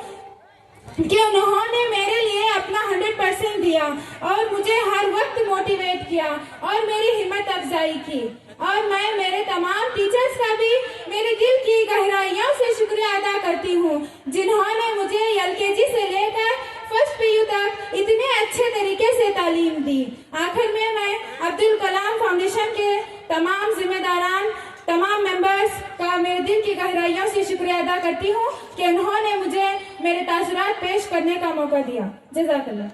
S8: कि उन्होंने मेरे लिए अपना हंड्रेड परसेंट दिया और मुझे हर वक्त मोटिवेट किया और मेरी हिम्मत अफजाई की। और मैं मेरे तमाम टीचर्स का भी मेरे दिल की गहराइयों से शुक्रिया अदा करती हूँ, जिन्होंने मुझे एलकेजी से लेकर फ़र्स्ट पीयू तक इतने अच्छे तरीके से तालीम दी। आखिर में मैं अब्दुल कलाम फाउंडेशन के तमाम जिम्मेदारान, तमाम मेंबर्स का मेरे दिल की गहराइयों से शुक्रिया अदा करती हूँ कि उन्होंने मुझे मेरे तासुरात पेश करने का मौका दिया। जजाकल्ला।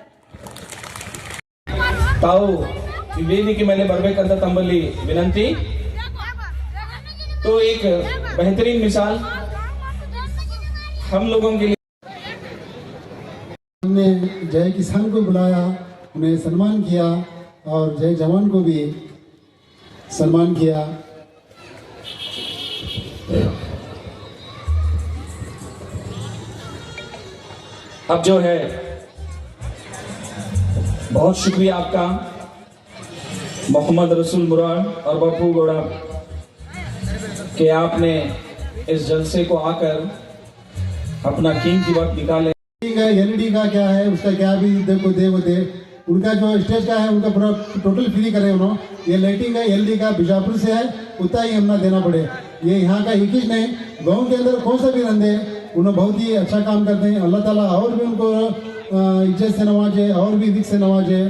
S7: वेदी की मैंने बरबे करता तंबली विनंती। तो एक बेहतरीन मिसाल हम लोगों के लिए
S6: हमने जय किसान को बुलाया उन्हें सम्मान किया और जय जवान को भी सम्मान किया।
S7: अब जो है बहुत शुक्रिया आपका। मोहम्मद रसूल मुराद और बापू गौड़ा, कि आपने इस जलसे को आकर अपना कीमती वक्त निकाले।
S6: ठीक है एलईडी का क्या है, उसका क्या भी देखो, दे, वो दे। उनका जो स्टेज का है, उनका पूरा टोटल फ्री करे उन्होंने ये लाइटिंग का एलईडी का बीजापुर से है, उतना ही हमना देना पड़े। ये यहाँ का एक ही नहीं, गाँव के अंदर कौन सा भी रंधे उन्होंने बहुत ही अच्छा काम करते हैं। अल्लाह ताला और भी उनको इज़्ज़त से नवाजे, और भी दिख से नवाजे।